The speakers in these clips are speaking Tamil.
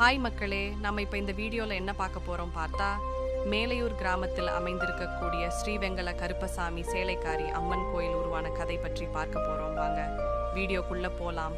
ஹாய் மக்களே. நம்ம இப்போ இந்த வீடியோவில் என்ன பார்க்க போகிறோம் பார்த்தா மேலையூர் கிராமத்தில் அமைந்திருக்கக்கூடிய ஸ்ரீவெங்கல கருப்பசாமி சேலைக்காரி அம்மன் கோயில் உருவான கதை பற்றி பார்க்க போகிறோம் வாங்க வீடியோக்குள்ளே போகலாம்.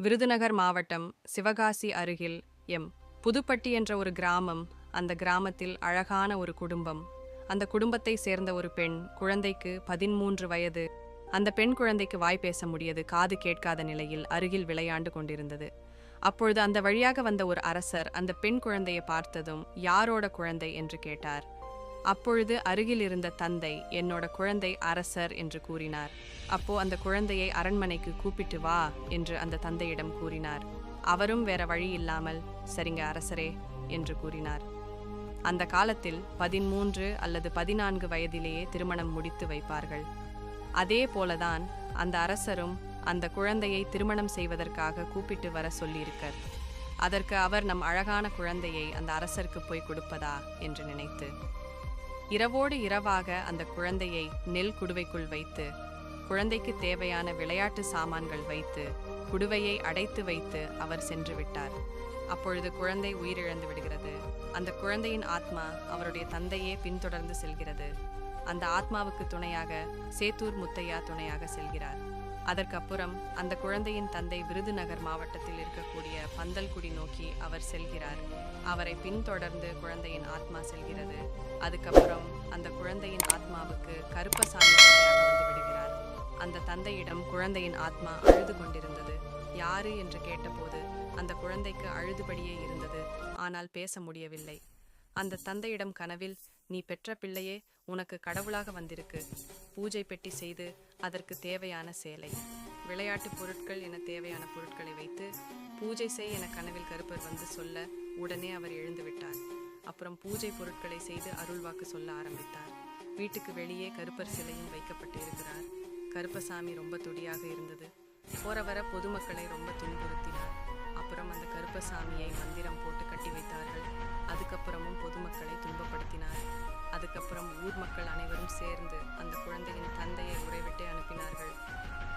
விருதுநகர் மாவட்டம் சிவகாசி அருகில் எம். புதுப்பட்டி என்ற ஒரு கிராமம் அந்த கிராமத்தில் அழகான ஒரு குடும்பம். அந்த குடும்பத்தை சேர்ந்த ஒரு பெண் குழந்தைக்கு பதிமூன்று வயது. அந்த பெண் குழந்தைக்கு வாய் பேச முடியது காது கேட்காத நிலையில் அருகில் விளையாண்டு கொண்டிருந்தது. அப்பொழுது அந்த வழியாக வந்த ஒரு அரசர் அந்த பெண் குழந்தையை பார்த்ததும் யாரோட குழந்தை? என்று கேட்டார். அப்பொழுது அருகில் இருந்த தந்தை என்னோட குழந்தை அரசர் என்று கூறினார். அப்போ அந்த குழந்தையை அரண்மனைக்கு கூப்பிட்டு வா என்று அந்த தந்தையிடம் கூறினார். அவரும் வேற வழி இல்லாமல் சரிங்க அரசரே என்று கூறினார். அந்த காலத்தில் பதிமூன்று அல்லது பதினான்கு வயதிலேயே திருமணம் முடித்து வைப்பார்கள். அதே போலதான் அந்த அரசரும் அந்த குழந்தையை திருமணம் செய்வதற்காக கூப்பிட்டு வர சொல்லியிருக்கார். அதற்கு அவர் நம் அழகான குழந்தையை அந்த அரசருக்கு போய் கொடுப்பதா என்று நினைத்து. இரவோடு இரவாக அந்த குழந்தையை நெல் குடுவைக்குள் வைத்து குழந்தைக்கு தேவையான விளையாட்டு சாமான்கள் வைத்து குடுவையை அடைத்து வைத்து அவர் சென்று விட்டார். அப்பொழுது குழந்தை உயிரிழந்து விடுகிறது. அந்த குழந்தையின் ஆத்மா அவருடைய தந்தையே பின்தொடர்ந்து செல்கிறது. அந்த ஆத்மாவுக்கு துணையாக சேத்தூர் முத்தையா துணையாக செல்கிறார். அதற்கப்புறம் அந்த குழந்தையின் தந்தை விருதுநகர் மாவட்டத்தில் இருக்கக்கூடிய பந்தல்குடி நோக்கி அவர் செல்கிறார். அவரை பின்தொடர்ந்து குழந்தையின் ஆத்மா செல்கிறது. அதுக்கப்புறம் அந்த குழந்தையின் ஆத்மாவுக்கு கருப்பசாமி அந்த தந்தையிடம் குழந்தையின் ஆத்மா அழுது கொண்டிருந்தது. யாரு என்று கேட்டபோது அந்த குழந்தைக்கு அழுதுபடியே இருந்தது. ஆனால் பேச முடியவில்லை. அந்த தந்தையிடம் கனவில் நீ பெற்ற பிள்ளையே உனக்கு கடவுளாக வந்திருக்கு. பூஜை பெட்டி செய்து அதற்கு தேவையான சேலை. விளையாட்டு பொருட்கள் என தேவையான பொருட்களை வைத்து பூஜை செய் என கனவில் கருப்பர் வந்து சொல்ல உடனே அவர் எழுந்து விட்டார். அப்புறம் பூஜை பொருட்களை செய்து அருள்வாக்கு சொல்ல ஆரம்பித்தார். வீட்டுக்கு வெளியே கருப்பர் சிலையும் வைக்கப்பட்டு இருக்கிறார். கருப்பசாமி ரொம்ப துடியாக இருந்தது. போற வர பொதுமக்களை ரொம்ப துன்புறுத்தினார். அப்புறம் அந்த கருப்பசாமியை மந்திரம் போட்டு கட்டி வைத்தார்கள். அதுக்கப்புறமும் பொதுமக்களை துன்பப்படுத்தினார். அதுக்கப்புறம் ஊர் மக்கள் அனைவரும் சேர்ந்து அந்த குழந்தையின் தந்தையை உறைவிட்டே அனுப்பினார்கள்.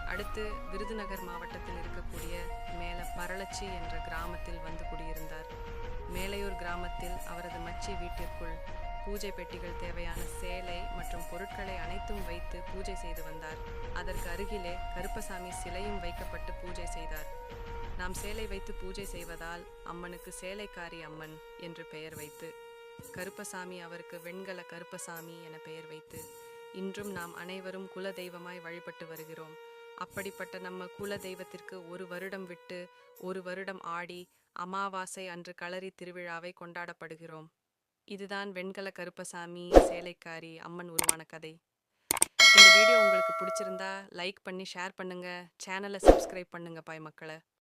அடுத்து விருதுநகர் மாவட்டத்தில் இருக்கக்கூடிய மேல பரளச்சி என்ற கிராமத்தில் வந்து குடியிருந்தார். மேலையூர் கிராமத்தில் அவரது மச்சி வீட்டிற்குள் பூஜை பெட்டிகள் தேவையான சேலை மற்றும் பொருட்களை அனைத்தும் வைத்து பூஜை செய்து வந்தார். அதற்கு அருகிலே கருப்பசாமி சிலையும் வைக்கப்பட்டு பூஜை செய்தார். நாம் சேலை வைத்து பூஜை செய்வதால் அம்மனுக்கு சேலைக்காரி அம்மன் என்று பெயர் வைத்து கருப்பசாமி அவருக்கு வெண்கல கருப்பசாமி என பெயர் வைத்து இன்றும் நாம் அனைவரும் குல தெய்வமாய் வழிபட்டு வருகிறோம். அப்படிப்பட்ட நம்ம குல தெய்வத்திற்கு ஒரு வருடம் விட்டு ஒரு வருடம் ஆடி அமாவாசை அன்று களரி திருவிழாவை கொண்டாடப்படுகிறோம். இதுதான் வெண்கல கருப்பசாமி சேலைக்காரி அம்மன் உருவான கதை. இந்த வீடியோ உங்களுக்கு பிடிச்சிருந்தா லைக் பண்ணி ஷேர் பண்ணுங்கள் சேனலை சப்ஸ்கிரைப் பண்ணுங்கள் பாய் மக்களை.